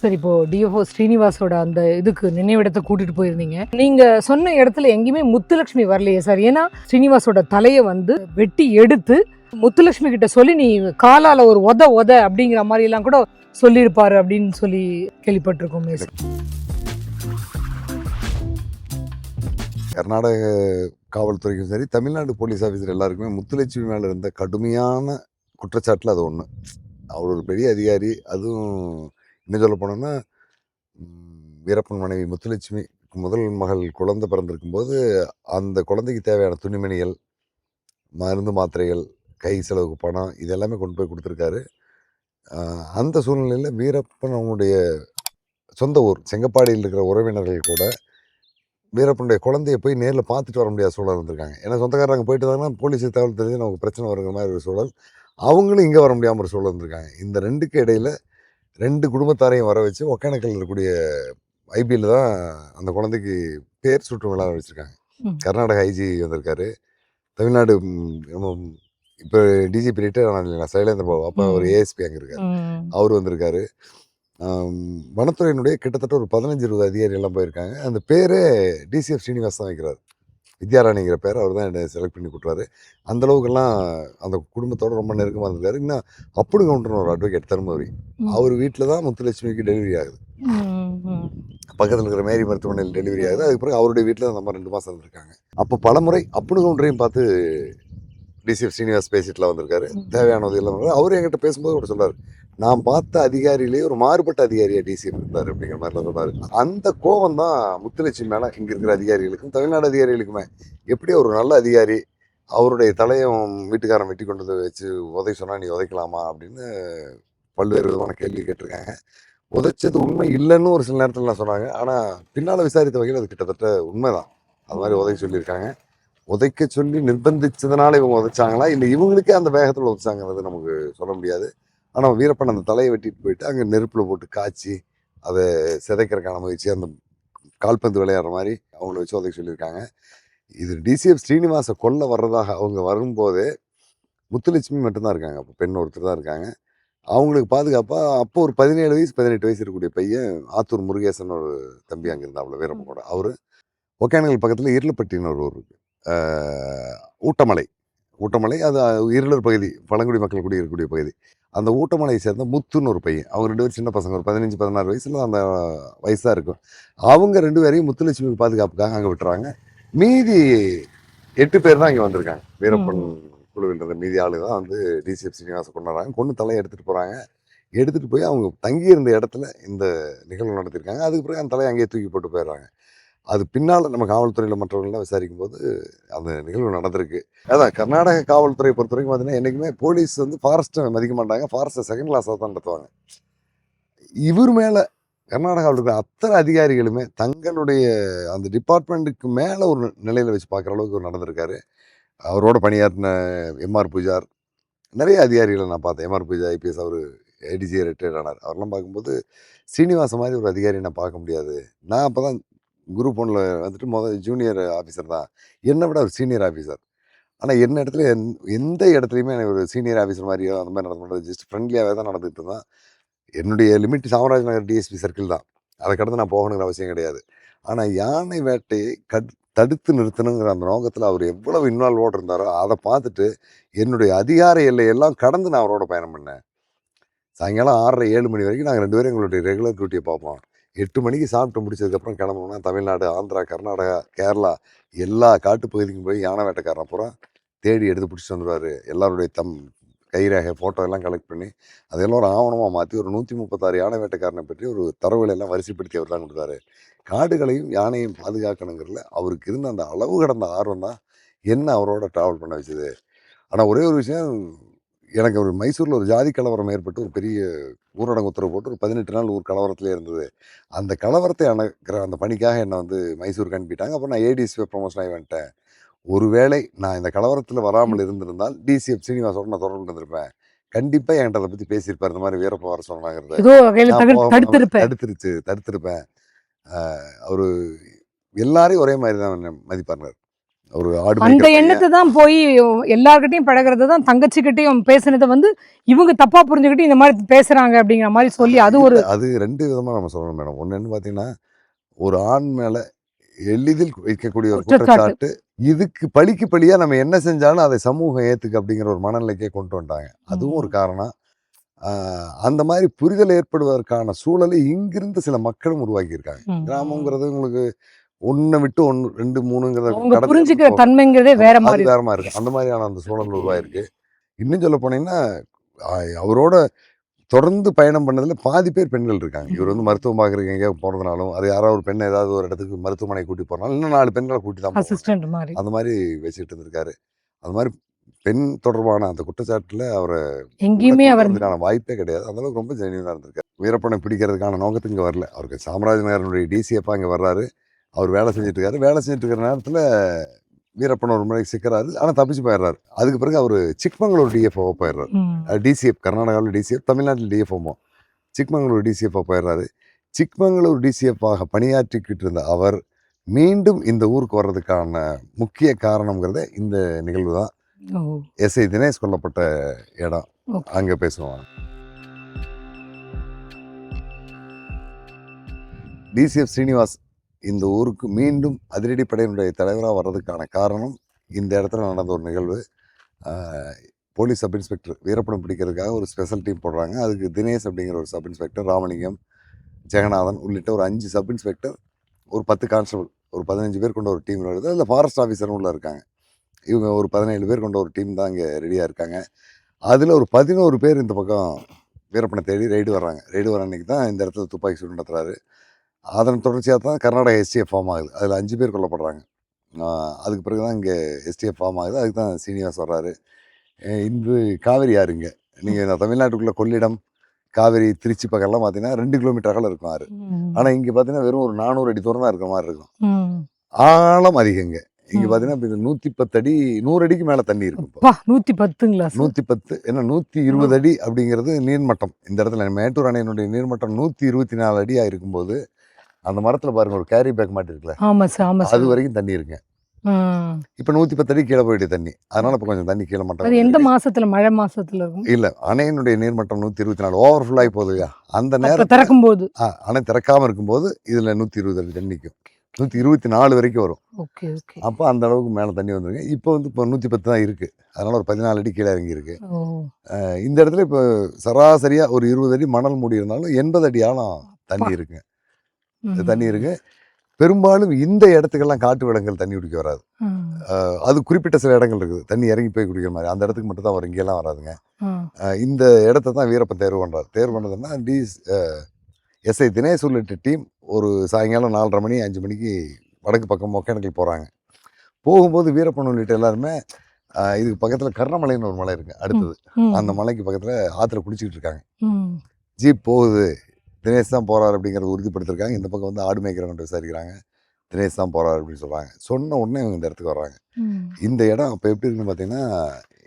சரி இப்போ டிஎஃப்ஓ ஸ்ரீனிவாசோட அந்த இதுக்கு நினைவிடத்தை கூட்டிட்டு போயிருந்தீங்க. நீங்க சொன்ன இடத்துல எங்கேயுமே முத்துலட்சுமி வரலையே சார். ஏன்னா ஸ்ரீனிவாசோட தலையை வந்து வெட்டி எடுத்து முத்துலட்சுமி கிட்ட சொல்லி நீ காலால ஒரு உத உத அப்படிங்கிற மாதிரி எல்லாம் கூட சொல்லியிருப்பாரு அப்படின்னு சொல்லி கேள்விப்பட்டிருக்கோமே கர்நாடக காவல்துறைக்கும் சரி தமிழ்நாடு போலீஸ் ஆஃபீஸர் எல்லாருக்குமே முத்துலட்சுமி மேலே இருந்த கடுமையான குற்றச்சாட்டில் அது ஒன்று அவர் ஒரு பெரிய அதிகாரி அதுவும் இன்னும் சொல்ல போனோன்னா வீரப்பன் மனைவி முத்துலட்சுமி முதல் மகள் குழந்தை பிறந்திருக்கும் போது அந்த குழந்தைக்கு தேவையான துணிமணிகள் மருந்து மாத்திரைகள் கை செலவுக்கு பணம் இது எல்லாமே கொண்டு போய் கொடுத்துருக்காரு. அந்த சூழ்நிலையில் வீரப்பன் அவங்களுடைய சொந்த ஊர் செங்கப்பாடியில் இருக்கிற உறவினர்கள் கூட வீரப்பனுடைய குழந்தைய போய் நேரில் பார்த்துட்டு வர முடியாத சூழல் இருந்திருக்காங்க. ஏன்னா சொந்தக்காரங்க போயிட்டு வந்தாங்கன்னா போலீஸுக்கு தகவல் தெரிஞ்சு நமக்கு பிரச்சனை வருங்கிற மாதிரி ஒரு சூழல். அவங்களும் இங்கே வர முடியாமல் ஒரு சூழல் இருந்திருக்காங்க. இந்த ரெண்டுக்கு இடையில ரெண்டு குடும்பத்தாரையும் வர வச்சு ஒகேனக்கல் இருக்கக்கூடிய ஐபிஎல் தான் அந்த குழந்தைக்கு பேர் சுற்று விழா வச்சுருக்காங்க. கர்நாடக ஐஜி வந்திருக்காரு. தமிழ்நாடு இப்போ டிஜிபி ரிட்டையர் இல்லைங்களா சைலேந்திர பாபு. அப்போ ம். ஏஎஸ்பி அங்கே இருக்காரு. அவர் வந்திருக்காரு. வனத்துறையினுடைய கிட்டத்தட்ட ஒரு பதினஞ்சு இருபது அதிகாரி எல்லாம் போயிருக்காங்க. அந்த பேரே டிசிஎஃப் ஸ்ரீனிவாஸ் தான் வைக்கிறார். வித்யாராணிங்கிற பேர் அவர் தான் என்னை செலக்ட் பண்ணி கொடுத்தாரு அந்த அளவுக்கெல்லாம் அந்த குடும்பத்தோட ரொம்ப நெருக்கமாக இருந்திருக்காரு. இன்னும் அப்படி கவுண்டர்னு ஒரு அட்வொகேட் தருமபுரி. அவர் வீட்டில் தான் முத்துலட்சுமிக்கு டெலிவரி ஆகுது. பக்கத்தில் இருக்கிற மேரி மருத்துவமனையில் டெலிவரி ஆகுது. அதுக்கு பிறகு அவருடைய வீட்டில் மாதிரி ரெண்டு மாதம் இருந்திருக்காங்க. அப்போ பலமுறை அப்படி கவுண்டரையும் பார்த்து டிசிஎஃப் ஸ்ரீனிவாஸ் பேசிட்டுலாம் வந்திருக்காரு. தேவையான உதவியெல்லாம் வந்தாரு. அவர் என்கிட்ட பேசும்போது கூட சொல்றாரு நான் பார்த்த அதிகாரியிலேயே ஒரு மாறுபட்ட அதிகாரியா டிசிஎஃப் இருந்தார் அப்படிங்கிற மாதிரிலாம் சொன்னாரு. அந்த கோபம் தான் முத்துலட்சுமி மேல இங்க இருக்கிற அதிகாரிகளுக்கும் தமிழ்நாடு அதிகாரிகளுக்குமே. எப்படி ஒரு நல்ல அதிகாரி அவருடைய தலையும் வீட்டுக்காரன் வெட்டி கொண்டு வந்து வச்சு உதை சொன்னா நீ உதைக்கலாமா அப்படின்னு பல்வேறு விதமான கேள்வி கேட்டிருக்காங்க. உதைச்சது உண்மை இல்லைன்னு ஒரு சில நேரத்துல நான் சொன்னாங்க. ஆனா பின்னால விசாரித்த வகையில் அது கிட்டத்தட்ட உண்மைதான். அது மாதிரி உதைக்க சொல்லியிருக்காங்க. உதைக்க சொல்லி நிர்பந்திச்சதுனால இவங்க உதைச்சாங்களா? இல்லை இவங்களுக்கே அந்த வேகத்தில் உதைச்சாங்கிறது நமக்கு சொல்ல முடியாது. ஆனால் வீரப்பன் அந்த தலையை வெட்டிட்டு போயிட்டு அங்கே நெருப்பில் போட்டு காய்ச்சி அதை சிதைக்கிறக்கான முயற்சி அந்த கால்பந்து விளையாடுற மாதிரி அவங்கள வச்சு உதைக்க சொல்லியிருக்காங்க. இது டிசிஎஃப் ஸ்ரீனிவாச கொல்ல வர்றதாக அவங்க வரும்போதே முத்துலட்சுமி மட்டும்தான் இருக்காங்க. அப்போ பெண் ஒருத்தர் தான் இருக்காங்க. அவங்களுக்கு பாதுகாப்பாக அப்போ ஒரு பதினேழு வயசு பதினெட்டு வயசு இருக்கக்கூடிய பையன் ஆத்தூர் முருகேசன் ஒரு தம்பி அங்கே இருந்தாப்புல வீரப்பன் கூட. அவர் ஒகேனல் பக்கத்தில் இருளப்பட்டின்னு ஒரு ஊர் இருக்குது ஊட்டமலை. ஊட்டமலை அது இருளர் பகுதி பழங்குடி மக்கள் குடியிருக்கக்கூடிய பகுதி. அந்த ஊட்டமலையை சேர்ந்த முத்துன்னு ஒரு பையன். அவங்க ரெண்டு பேரும் சின்ன பசங்க ஒரு பதினஞ்சு பதினாறு வயசுல அந்த வயசாக இருக்கும். அவங்க ரெண்டு பேரையும் முத்துலட்சுமிக்கு பாதுகாப்புக்காக அங்கே விட்டுறாங்க. மீதி எட்டு பேர் தான் இங்கே வந்திருக்காங்க. வீரப்பன் குழுவில் இருந்த மீதி ஆளு தான் வந்து டிசிஎஃப் சீனிவாச கொண்டாடுறாங்க. கொண்டு தலையை எடுத்துகிட்டு போகிறாங்க எடுத்துகிட்டு போய் அவங்க தங்கியிருந்த இடத்துல இந்த நிகழ்வு நடத்தியிருக்காங்க அதுக்கு பிறகு அந்த தலையை அங்கேயே தூக்கி போட்டு போயிடுறாங்க. அது பின்னால் நம்ம காவல்துறையில் மற்றவர்கள்லாம் விசாரிக்கும் போது அந்த நிகழ்வு நடந்திருக்கு. அதான் கர்நாடக காவல்துறையை பொறுத்த வரைக்கும் பார்த்தீங்கன்னா என்றைக்குமே போலீஸ் வந்து ஃபாரஸ்ட்டை மதிக்க மாட்டாங்க. ஃபாரஸ்ட்டை செகண்ட் கிளாஸாக தான் நடத்துவாங்க. இவர் மேலே கர்நாடகாவில் இருக்கிற அத்தனை அதிகாரிகளுமே தங்களுடைய அந்த டிபார்ட்மெண்ட்டுக்கு மேலே ஒரு நிலையில் வச்சு பார்க்குற அளவுக்கு ஒரு நடந்திருக்காரு. அவரோட பணியாற்றின எம்ஆர் பூஜார் நிறைய அதிகாரிகளை நான் பார்த்தேன். எம்ஆர் பூஜா ஐபிஎஸ் அவர் ஏடிஜி ரிட்டையர்ட் ஆனார். அவரெல்லாம் பார்க்கும்போது ஸ்ரீனிவாச மாதிரி ஒரு அதிகாரி நான் பார்க்க முடியாது. நான் அப்போ தான் குரூப் ஒன்றில் வந்துட்டு முதல் ஜூனியர் ஆஃபீஸர் தான். என்னை விட ஒரு சீனியர் ஆஃபீஸர் ஆனால் என்ன இடத்துல எந்- எந்த இடத்துலையுமே எனக்கு ஒரு சீனியர் ஆஃபீஸர் மாதிரியோ அந்த மாதிரி நடந்து ஜஸ்ட் ஃப்ரெண்ட்லியாகவே தான் நடந்துகிட்டு இருந்தான். என்னுடைய limit Chamaraj Nagar DSP circle தான். அதை கடந்து நான் போகணுங்கிற அவசியம் கிடையாது. ஆனால் யானை வேட்டையை கட் தடுத்து நிறுத்தணுங்கிற அந்த நோக்கத்தில் அவர் எவ்வளவு இன்வால்வோடு இருந்தாரோ அதை பார்த்துட்டு என்னுடைய அதிகார எல்லையெல்லாம் கடந்து நான் அவரோட பயணம் பண்ணேன். சாயங்காலம் ஆறரை ஏழு மணி வரைக்கும் நாங்கள் ரெண்டு பேரும் எங்களுடைய ரெகுலர் டியூட்டியை பார்ப்போம். எட்டு மணிக்கு சாப்பிட்டு முடிச்சதுக்கப்புறம் கிளம்பணும்னா தமிழ்நாடு ஆந்திரா கர்நாடகா கேரளா எல்லா காட்டுப்பகுதிக்கும் போய் யானை வேட்டைக்காரன் அப்புறம் தேடி எடுத்து பிடிச்சிட்டு வந்துடுவார் எல்லாருடைய தம் கைரேகை ஃபோட்டோ எல்லாம் கலெக்ட் பண்ணி அதெல்லாம் ஒரு ஆவணமாக மாற்றி ஒரு நூற்றி முப்பத்தாறு யானை வேட்டைக்காரனை பற்றி ஒரு தரவுகளை எல்லாம் வரிசைப்படுத்தி அவர் தான் கொடுத்தாரு. காடுகளையும் யானையும் பாதுகாக்கணுங்கிறதுல அவருக்கு இருந்த அந்த அளவு கடந்த ஆர்வம் தான் என்ன அவரோட ட்ராவல் பண்ண வச்சுது. ஆனால் ஒரே ஒரு விஷயம் எனக்கு ஒரு மைசூரில் ஒரு ஜாதி கலவரம் ஏற்பட்டு ஒரு பெரிய ஊரடங்கு உத்தரவு போட்டு ஒரு பதினெட்டு நாள் ஊர் கலவரத்திலே இருந்தது. அந்த கலவரத்தை அணுகிற அந்த பணிக்காக என்னை வந்து மைசூருக்கு அனுப்பிட்டாங்க. அப்போ நான் ஏடிஎஸ்பி ப்ரொமோஷன் ஆகி வந்துட்டேன். ஒருவேளை நான் இந்த கலவரத்தில் வராமல் இருந்திருந்தால் டிசிஎஃப் சீனிவாசோட நான் தொடர்பு இருந்திருப்பேன் கண்டிப்பாக என்கிட்ட அதை பற்றி பேசியிருப்பார். இந்த மாதிரி வீரப்ப வர சொன்னாங்கிறத தடுத்துருச்சு தடுத்திருப்பேன். அவரு எல்லாரையும் ஒரே மாதிரி தான் மதிப்பாருங்க ஒரு ஆடு அந்த. எண்ணத்தை தான் போய் எல்லார்கிட்டயும் பழகுறது தான் தங்கச்சிக்கிட்டையும் பேசுனதை வந்து இவங்க தப்பா புரிஞ்சுக்கிட்டு இந்த மாதிரி பேசுறாங்க அப்படிங்கிற மாதிரி சொல்லி அது ஒரு அது ரெண்டு விதமா நம்ம சொல்லணும் மேடம் ஒன்னு பாத்தீங்கன்னா ஒரு ஆண் மேல எளிதில் வைக்கக்கூடிய ஒரு குற்றச்சாட்டு. இதுக்கு பழிக்கு பழியா நம்ம என்ன செஞ்சாலும் அதை சமூகம் ஏத்துக்கு அப்படிங்கிற ஒரு மனநிலைக்கே கொண்டு வந்துட்டாங்க அதுவும் ஒரு காரணம் அந்த மாதிரி புரிதல் ஏற்படுவதற்கான சூழலை இங்கிருந்து சில மக்களும் உருவாக்கி இருக்காங்க ம். கிராமங்கிறது உங்களுக்கு ஒன்னை விட்டு ஒன்று ரெண்டு மூணுங்கிறத புரிஞ்சுக்கிற. தன்மைங்கிறதே வேற மாதிரி வேற மாதிரி இருக்கு. அந்த மாதிரியான அந்த சூழல் உருவாயிருக்கு. இன்னும் சொல்ல போனீங்கன்னா அவரோட தொடர்ந்து பயணம் பண்ணதுல பாதி பேர் பெண்கள் இருக்காங்க. இவர் வந்து மருத்துவம் பார்க்குறதுக்கு எங்கேயா போறதுனாலும் அது யாராவது ஒரு பெண்ணை ஏதாவது ஒரு இடத்துக்கு மருத்துவமனை கூட்டி போறனாலும் இன்னும் நாலு பெண்களை கூட்டி தான் போவாங்க. அசிஸ்டன்ட் மாதிரி. அந்த மாதிரி வச்சுட்டு இருந்திருக்காரு. அது மாதிரி பெண் தொடர்பான அந்த குற்றச்சாட்டுல அவரை எங்கேயுமே அவர் அதுக்கான வாய்ப்பே கிடையாது. அந்த அளவுக்கு ரொம்ப ஜெனியூனா இருந்திருக்காரு. வீரப்பனை பிடிக்கிறதுக்கான நோக்கத்துக்கு இங்க வரல. அவருக்கு சாம்ராஜ் நகரனுடைய டிசிஎஃப்பா இங்க வர்றாரு. அவர் வேலை செஞ்சுட்டு இருக்காரு வேலை செஞ்சுட்டு இருக்கிற நேரத்துல வீரப்பன் ஒரு முறை சிக்கிறாரு. ஆனா தப்பிச்சு போயிடுறாரு அதுக்கு பிறகு அவர் சிக்மங்களூர் டிஎஃப்ஓ போயிடுறாரு. டிசிஎஃப் கர்நாடகாவில் டிசிஎஃப் தமிழ்நாட்டில் டிஎஃப்ஓமோ சிக்மங்களூர் டிசிஎஃப் போயிடுறாரு சிக்மங்களூர் டிசிஎஃப் ஆக பணியாற்றிக்கிட்டு இருந்த அவர் மீண்டும் இந்த ஊருக்கு வர்றதுக்கான முக்கிய காரணம்ங்கிறத இந்த நிகழ்வு தான். எஸ்ஐ தினேஷ் கொல்லப்பட்ட இடம். அங்க பேசுவாங்க டிசிஎஃப் ஸ்ரீனிவாஸ் இந்த ஊருக்கு மீண்டும் அதிரடிப்படையினுடைய தலைவராக வர்றதுக்கான காரணம் இந்த இடத்துல நடந்த ஒரு நிகழ்வு. போலீஸ் சப் இன்ஸ்பெக்டர் வீரப்படம் பிடிக்கிறதுக்காக ஒரு ஸ்பெஷல் டீம் போடுறாங்க. அதுக்கு தினேஷ் அப்படிங்கிற ஒரு சப் இன்ஸ்பெக்டர் ராமலிங்கம் ஜெகநாதன் உள்ளிட்ட ஒரு அஞ்சு சப் இன்ஸ்பெக்டர் ஒரு பத்து கான்ஸ்டபிள் ஒரு பதினஞ்சு பேர் கொண்ட ஒரு டீம் வருது அதில் ஃபாரஸ்ட் ஆஃபீஸரும் உள்ள இருக்காங்க. இவங்க ஒரு பதினேழு பேர் கொண்ட ஒரு டீம் தான் இங்கே ரெடியாக இருக்காங்க. அதில் ஒரு பதினோரு பேர் இந்த பக்கம் வீரப்பனை தேடி ரைடு வர்றாங்க. ரைடு வர அன்னைக்கு தான் இந்த இடத்துல துப்பாக்கி சூடு நடத்துகிறாரு அதன் தொடர்ச்சியாக தான் கர்நாடகா எஸ்டிஎஃப் ஃபார்ம் ஆகுது. அதில் அஞ்சு பேர் கொல்லப்படுறாங்க. அதுக்கு பிறகு தான் இங்கே எஸ்டிஎஃப் ஃபார்ம் ஆகுது. அதுக்கு தான் சீனிவாஸ் வர்றாரு. இன்று காவேரி யாருங்க நீங்கள் இந்த தமிழ்நாட்டுக்குள்ளே கொள்ளிடம் காவேரி திருச்சி பக்கம்லாம் பார்த்தீங்கன்னா ரெண்டு கிலோமீட்டர் அகலம் இருக்கும் ஆறு. ஆனால் இங்கே பார்த்தீங்கன்னா வெறும் ஒரு நானூறு அடி தூரம் தான் இருக்கிற மாதிரி இருக்கும். ஆழம் அதிகங்க இங்கே. பார்த்தீங்கன்னா நூற்றி பத்து அடி நூறு அடிக்கு மேலே தண்ணி இருக்கும் நூத்தி பத்துங்களா நூற்றி பத்து என்ன நூற்றி இருபது அடி அப்படிங்கிறது நீர்மட்டம். இந்த இடத்துல மேட்டூர் அணையினுடைய நீர்மட்டம் நூற்றி இருபத்தி நாலு அடியாக இருக்கும்போது அந்த மரத்தில் பாருங்க ஒரு கேரி பேக் சார் ஆமா அது வரைக்கும் தண்ணி இருக்குங்க. இப்போ நூற்றி பத்து அடி கீழே போயிட்டு தண்ணி. அதனால இப்போ கொஞ்சம் தண்ணி கீழே மட்டம் எந்த. மாசத்துல? மழை மாசத்துல இருக்கும். இல்ல அணையினுடைய நீர்மட்டம் நூற்றி இருபத்தி நாலு ஓவர் ஆகி போகுதுயா அந்த நேரம் திறக்கும் போது அணை திறக்காம இருக்கும்போது இதுல நூற்றி இருபது அடி தண்ணி நிற்கும் நூற்றி இருபத்தி நாலு வரைக்கும் வரும். Okay okay. அப்போ அந்த அளவுக்கு மேலே தண்ணி வந்துருங்க. இப்போ வந்து இப்போ நூற்றி பத்து தான் இருக்கு. அதனால ஒரு பதினாலு அடி கீழே இறங்கி இருக்கு. இந்த இடத்துல இப்போ சராசரியா ஒரு இருபது அடி மணல் மூடி இருந்தாலும் எண்பது அடி ஆழம் தண்ணி இருக்கு ம். தண்ணி இருக்கு. பெரும்பாலும் இந்த இடத்துக்கெல்லாம் காட்டு விலங்குகள் தண்ணி குடிக்க வராது. அது குறிப்பிட்ட சில இடங்கள் இருக்குது. தண்ணி இறங்கி போய் குடிக்கிற மாதிரி. அந்த இடத்துக்கு மட்டும் தான் வரும். இங்கெல்லாம் வராதுங்க. இந்த இடத்த தான் வீரப்பன் தேர்வு பண்ணுறாரு தேர்வு பண்ணதுன்னா டி எஸ்ஐ தினேஷ் உள்ளிட்ட டீம் ஒரு சாயங்காலம் நாலரை மணி அஞ்சு மணிக்கு வடக்கு பக்கம் ஒகேனக்கல் போகிறாங்க போகும்போது வீரப்பன் உள்ளிட்ட எல்லாருமே இதுக்கு பக்கத்தில் கர்ணமலைன்னு ஒரு மலை இருக்குது அடுத்தது. அந்த மலைக்கு பக்கத்தில் ஆற்றுல குளிச்சுக்கிட்டு இருக்காங்க. ஜீப் போகுது. தினேஷ் தான் போகிறாரு அப்படிங்கிறத உறுதிப்படுத்திருக்காங்க இந்த பக்கம் வந்து ஆடு மேய்க்கிறவங்க விசாரிக்கிறாங்க தினேஷ் தான் போகிறாரு அப்படின்னு சொல்கிறாங்க சொன்ன உடனே இவங்க இந்த இடத்துக்கு வர்றாங்க. இந்த இடம் அப்போ எப்படி இருக்குன்னு பார்த்தீங்கன்னா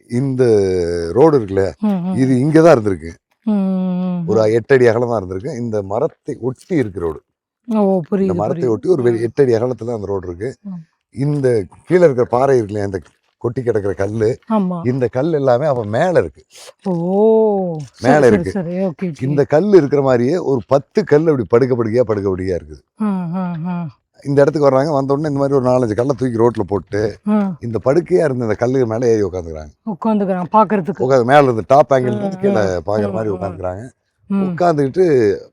இந்த ரோடு இருக்குல்ல. இது இங்கே தான் இருந்திருக்கு. ஒரு எட்டு அடி அகலம் தான் இருந்திருக்கு இந்த மரத்தை ஒட்டி இருக்கு ரோடு இந்த மரத்தை. ஒட்டி ஒரு எட்டு அடி அகலத்துல அந்த ரோடு இருக்கு. இந்த கீழே இருக்கிற பாறை இருக்குல்லையா இந்த கொட்டி கிடக்கிற கல்லு இந்த கல் எல்லாமே அவ மேல இருக்கு ஓ மேல இருக்கு. இந்த கல் இருக்கிற மாதிரியே ஒரு பத்து கல் அப்படி படுக்க படுக்கையா படுக்க படுக்கையா இருக்குது. இந்த இடத்துக்கு வர்றாங்க வந்த உடனே இந்த மாதிரி ஒரு நாலஞ்சு கல்லை தூக்கி ரோட்ல போட்டு. இந்த படுக்கையா இருந்த இந்த கல்லுக்கு மேல ஏறி உட்காந்துக்கிறாங்க உட்காந்துக்கிறான் பாக்குறதுக்கு உட்காந்து மேல இருந்து டாப் ஆங்கிள் கீழே பாக்குற மாதிரி. உட்காந்துக்கிறாங்க. உட்காந்துக்கிட்டு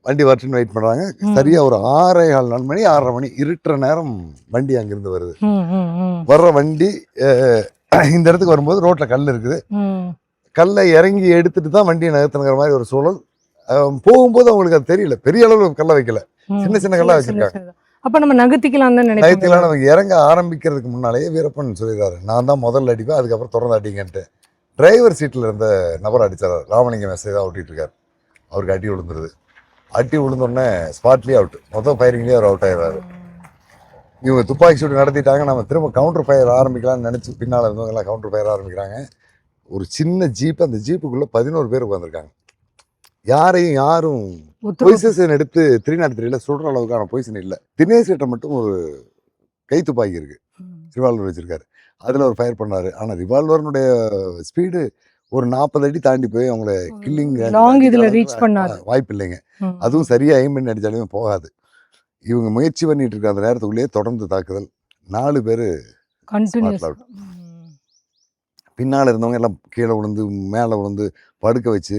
வண்டி வரட்டுன்னு வெயிட் பண்றாங்க. சரியா ஒரு ஆறே கால் நாலு மணி ஆறரை மணி இருட்டுற நேரம் வண்டி அங்கிருந்து வருது. வர்ற வண்டி இந்த இடத்துக்கு வரும்போது ரோட்ல கல் இருக்குது. கல்லை இறங்கி எடுத்துட்டு தான் வண்டியை நகர்த்தணுங்கிற மாதிரி ஒரு சூழல். போகும்போது அவங்களுக்கு அது தெரியல. பெரிய அளவு கல்லை வைக்கல. சின்ன சின்ன கல்லா வச்சிருக்காங்க. அப்ப நம்ம நகர்த்திக்கலாம் தான் நகர்த்திலாம் நினைக்கிறேன் நமக்கு இறங்க ஆரம்பிக்கிறதுக்கு முன்னாலேயே வீரப்பன் சொல்லிடுறாரு. நான் தான் முதல்ல அடிப்பேன் அதுக்கப்புறம் தொடர்ந்து அடிங்கன்ட்டு. டிரைவர் சீட்டில் இருந்த நபர் அடிச்சார். ராமலிங்கம் மெசேஜ் தான் ஓட்டிட்டு இருக்காரு. அவருக்கு அடி விழுந்துருது. அடி விழுந்தோடனே ஸ்பாட்லேயே அவுட் மொத்தம் ஃபயரிங்லேயே அவர் அவுட் ஆயிடுறாரு. இவங்க துப்பாக்கி சூடு நடத்திட்டாங்க. நம்ம திரும்ப கவுண்டர் ஃபயர் ஆரம்பிக்கலாம்னு நினச்சி பின்னால் இருந்தவங்க எல்லாம் கவுண்டர் ஃபயர் ஆரம்பிக்கிறாங்க. ஒரு சின்ன ஜீப் அந்த ஜீப்புக்குள்ளே பதினோரு பேர் உட்காந்துருக்காங்க யாரையும் யாரும் பொசிஷன் எடுத்து த்ரீ நாட் த்ரீல சுடுற அளவுக்கான பொசிஷன் இல்லை. தினேஷ் கிட்ட மட்டும் ஒரு கை துப்பாக்கி இருக்கு. ரிவால்வர் வச்சிருக்காரு. அதில் அவர் ஃபயர் பண்ணாரு. ஆனால் ரிவால்வர்னுடைய ஸ்பீடு ஒரு நாற்பது அடி தாண்டி போய் அவங்கள கில்லிங் லாங் இதுல ரீச் பண்ணாரு. வாய்ப்பு இல்லைங்க. அதுவும் சரியா எய்ம் பண்ணி அடிச்சாலுமே போகாது. இவங்க முயற்சி பண்ணிட்டு இருக்க அந்த நேரத்துக்குள்ளேயே தொடர்ந்து தாக்குதல். நாலு பேர் பின்னால் இருந்தவங்க எல்லாம் கீழே விழுந்து மேலே விழுந்து படுக்க வச்சு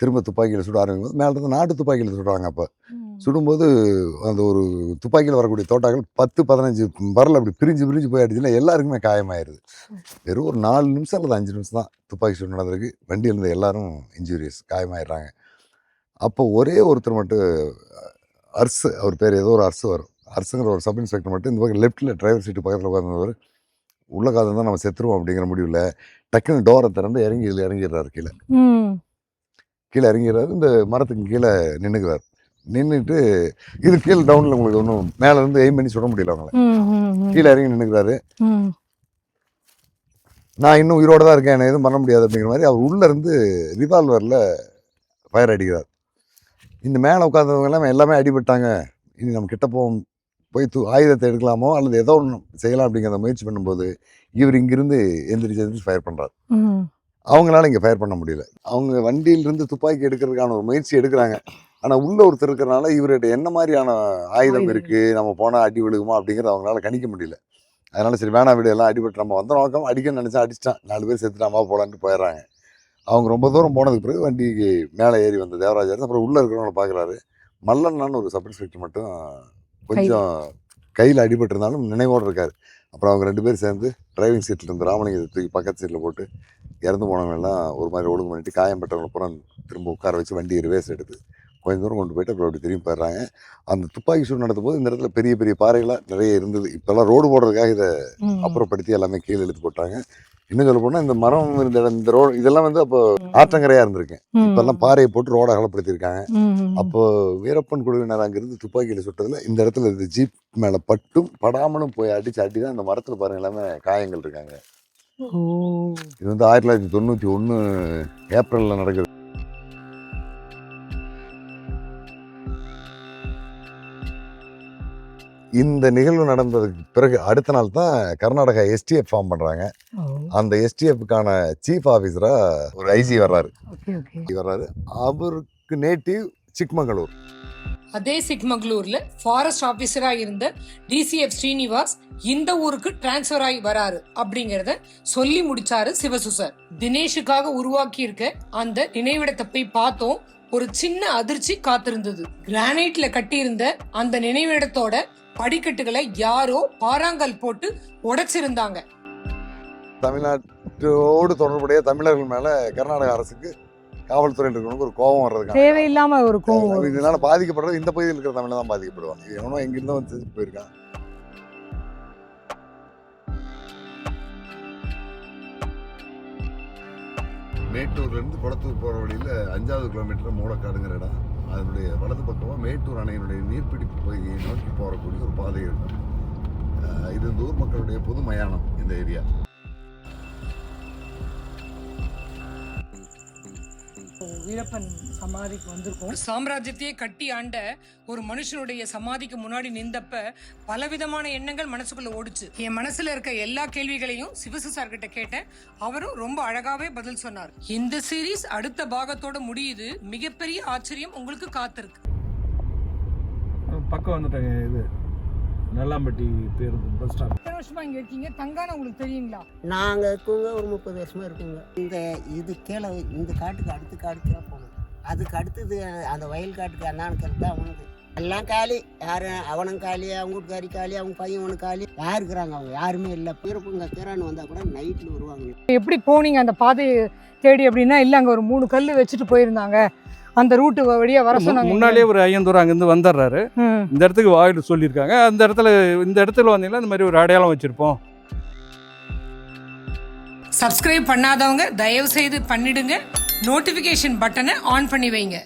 திரும்ப துப்பாக்கியில் சுட ஆரம்பிக்கும் மேலே இருந்து நாட்டு துப்பாக்கியில் சுடுறாங்க அப்போ. சுடும்போது அந்த ஒரு துப்பாக்கியில் வரக்கூடிய தோட்டாக்கள் பத்து பதினஞ்சு வரல அப்படி பிரிஞ்சு பிரிஞ்சு போய் அடிச்சுன்னா எல்லாருக்குமே காயமாயிருது. வெறும் ஒரு நாலு நிமிஷம் அல்லது அஞ்சு நிமிஷம் தான் துப்பாக்கி சூடு நடந்திருக்கு. வண்டியில் இருந்த எல்லாரும் இன்ஜூரியஸ் காயமாயிடுறாங்க. அப்போ ஒரே ஒருத்தர் மட்டும் அர்ஸ் அவர் பேர் ஏதோ ஒரு அர்ஸ் வரும். அர்ஸுங்கிற ஒரு சப் இன்ஸ்பெக்டர் மட்டும் இந்த பக்கம் லெஃப்ட்டில் டிரைவர் சீட்டு பக்கத்தில் உட்காந்துருந்தவர் உள்ள காதல் தான் நம்ம செத்துருவோம் அப்படிங்கிற முடிவில் டக்குன்னு டோரை திறந்து இறங்கி இதில் இறங்கிடுறாரு கீழே. கீழே இறங்கிறாரு இந்த மரத்துக்கு கீழே நின்றுக்கிறார் நின்றுட்டு இது கீழே டவுனில் உங்களுக்கு ஒன்றும் மேலே இருந்து எய்ம் பண்ணி சுட முடியல அவங்கள. கீழே இறங்கி நின்றுக்கிறாரு. நான் இன்னும் உயிரோட தான் இருக்கேன். என்ன எதுவும் பண்ண முடியாது அப்படிங்கிற மாதிரி அவர் உள்ள இருந்து ரிவால்வரில் ஃபயர் அடிக்கிறார். இந்த மேலே உட்காந்தவங்க எல்லாம் எல்லாமே அடிபட்டாங்க. இனி நம்ம கிட்ட போவோம் போய் தூ ஆயுதத்தை எடுக்கலாமோ? அல்லது ஏதோ ஒன்று செய்யலாம் அப்படிங்கிற முயற்சி பண்ணும்போது இவர் இங்கிருந்து எந்திரிச்சு எந்திரிச்சு ஃபயர் பண்ணுறாரு. அவங்களால இங்கே ஃபயர் பண்ண முடியல. அவங்க வண்டியிலிருந்து துப்பாக்கி எடுக்கிறதுக்கான ஒரு முயற்சி எடுக்கிறாங்க. ஆனால் உள்ள ஒருத்தர் இருக்கிறனால இவர்கிட்ட என்ன மாதிரியான ஆயுதம் ஆயுதம். இருக்கு? நம்ம போனால் அடி விழுகுமா? அப்படிங்கிறத அவங்களால கணிக்க முடியல. அதனால சரி வேணாம் வீடு எல்லாம் அடிபட்டு நம்ம வந்த நோக்கம் அடிக்க நினைச்சா அடிச்சிட்டான். நாலு பேர் செத்துட்டாமா போலான்ட்டு போயிடுறாங்க. அவங்க ரொம்ப தூரம் போனதுக்கு பிறகு வண்டிக்கு மேலே ஏறி வந்த தேவராஜர் அப்புறம் உள்ள இருக்கிறவங்கள பார்க்குறாரு. மல்லன்னான்னு ஒரு சப் இன்ஸ்பெக்டர் மட்டும் கொஞ்சம் கையில் அடிபட்டிருந்தாலும் நினைவோடு இருக்காரு. அப்புறம் அவங்க ரெண்டு பேரும் சேர்ந்து டிரைவிங் சீட்டில் இருந்து ராமலிங்கத்தை தூக்கி பக்கத்து சீட்டில் போட்டு இறந்து போனவங்க எல்லாம் ஒரு மாதிரி ஒழுங்கு பண்ணிட்டு காயம்பட்டவங்களை அப்புறம் திரும்ப உட்கார வச்சு வண்டி ரிவேஸ் எடுத்து கொஞ்சம் தூரம் கொண்டு போயிட்டு அப்புறம் அப்படி திரும்பி போயிடுறாங்க. அந்த துப்பாக்கி சூடு நடத்தும் போது இந்த இடத்துல பெரிய பெரிய பாறைகளாக நிறைய இருந்தது. இப்போல்லாம் ரோடு போடுறதுக்காக இதை. அப்புறப்படுத்தி எல்லாமே கீழே இழுத்து போட்டாங்க. இன்னும் சொல்ல போனால் இந்த மரம் இடம், இந்த ரோடு இதெல்லாம் வந்து அப்போ ஆற்றங்கரையாக இருந்திருக்கு. ம். இப்போல்லாம் பாறையை போட்டு ரோட அகலப்படுத்தியிருக்காங்க. அப்போ வீரப்பன் குழுவினர் அங்கிருந்து துப்பாக்கியில் சுட்டதுல இந்த இடத்துல இந்த ஜீப் மேலே பட்டும் படாமலும் போய் அடிச்சு அடி தான் இந்த மரத்தில் பாருங்க எல்லாமே காயங்கள் இருக்காங்க. இது வந்து ஆயிரத்தி தொள்ளாயிரத்தி தொண்ணூற்றி ஒன்று ஏப்ரலில் நடக்குது. இந்த நிகழ்வு நடந்ததுக்கு பிறகு அடுத்த நாள் தான் கர்நாடகா எஸ்டிஎஃப் ஃபார்ம் பண்ணுறாங்க அந்த எஸ்டிஎஃப்க்கான சீஃப் ஆஃபீஸராக ஒரு ஐஜி வர்றாரு. Okay okay. வர்றாரு. அவருக்கு நேட்டிவ் சிக்மங்களூர். அதே சிக்மங்களூர்ல ஃபாரஸ்ட் ஆபீசரா இருந்த டிசிஎஃப் ஸ்ரீனிவாஸ் இந்த ஊருக்கு டிரான்ஸ்ஃபர் ஆகி வராரு அப்படிங்கறத சொல்லி முடிச்சாரு சிவசு சார் தினேஷுக்காக உருவாக்கி இருக்க அந்த நினைவிடத்தை போய் பார்த்தோம். ஒரு சின்ன அதிர்ச்சி காத்திருந்தது. கிரானைட்ல கட்டியிருந்த அந்த நினைவிடத்தோட படிக்கட்டுகளை யாரோ பாறாங்கல் போட்டு உடைச்சிருந்தாங்க. தமிழ்நாட்டோடு தொடர்புடைய தமிழர்கள் மேல கர்நாடக அரசுக்கு காவல்துறை இருக்கிறவங்களுக்கு ஒரு கோபம் வர்றதுக்கான தேவையில்லாம ஒரு வரும். இதனால பாதிக்கப்படுறது இந்த பகுதியில் இருக்கிற தமிழ் தான் பாதிக்கப்படுவாங்க. இது எவனோ எங்கிருந்தோ வந்து போயிருக்கான். மேட்டூர்ல இருந்து குளத்தூர் போற வழியில அஞ்சாவது கிலோமீட்டர் மூலக்காடுங்கிற இடம். அதனுடைய வலது பக்கமா மேட்டூர் அணையினுடைய நீர்பிடிப்பு பகுதியை நோக்கி போறக்கூடிய ஒரு பாதை இருக்கும் இது இந்த ஊர் மக்களுடைய பொது மயானம் இந்த ஏரியா. வீரப்பன் சமாதிக்கு வந்திருக்கோம். ஒரு சாம்ராஜ்யத்தையே கட்டி ஆண்ட ஒரு மனுஷனுடைய சமாதிக்கு முன்னாடி நின்றப்ப பலவிதமான எண்ணங்கள் மனசுக்குள்ள ஓடுச்சு. என் மனசுல இருக்க எல்லா கேள்விகளையும் சிவசு சார் கிட்ட கேட்டேன். அவரும் ரொம்ப அழகாவே பதில் சொன்னார். இந்த சீரீஸ் அடுத்த பாகத்தோட முடியுது. மிகப்பெரிய ஆச்சரியம் உங்களுக்கு காத்திருக்கு. பக்கம் வந்துட்டாங்க இது. நல்லாம்பட்டி பேருந்து பஸ் ஸ்டாப் எத்தனை வருஷமா இங்க இருக்கீங்க? தங்கான உங்களுக்கு தெரியுங்களா? நாங்கள் இருக்கவங்க ஒரு முப்பது வருஷமா இருக்குங்க. இந்த இது கீழே இந்த காட்டுக்கு அடுத்த காட்டுக்கு தான் போகணும். அதுக்கு அடுத்தது அந்த வயல் காட்டுக்கு அண்ணானுக்கு தான் அவனுக்கு. எல்லாம் காலி. யாரு? அவனும் காலி அவங்க வீட்டுக்காரி காலி அவங்க பையன் ஒன்று காலி. யார் இருக்கிறாங்க அவங்க? யாருமே இல்லை. பிறப்புங்க கிரான்னு வந்தால் கூட நைட்டில் வருவாங்க. எப்படி போனீங்க அந்த பாதையை தேடி அப்படின்னா? இல்ல அங்க ஒரு மூணு கல்லு வச்சுட்டு போயிருந்தாங்க. அந்த ரூட்டு வழியா வர சொன்னாங்க. முன்னாலே ஒரு ஐயந்தூர் அங்கேருந்து வந்துடுறாரு. இந்த இடத்துக்கு வாயில் சொல்லியிருக்காங்க. அந்த இடத்துல இந்த இடத்துல வந்தீங்கன்னா இந்த மாதிரி ஒரு அடையாளம் வச்சுருப்போம். சப்ஸ்கிரைப் பண்ணாதவங்க தயவு செய்து பண்ணிடுங்க. நோட்டிபிகேஷன் பட்டனை ஆன் பண்ணி வைங்க.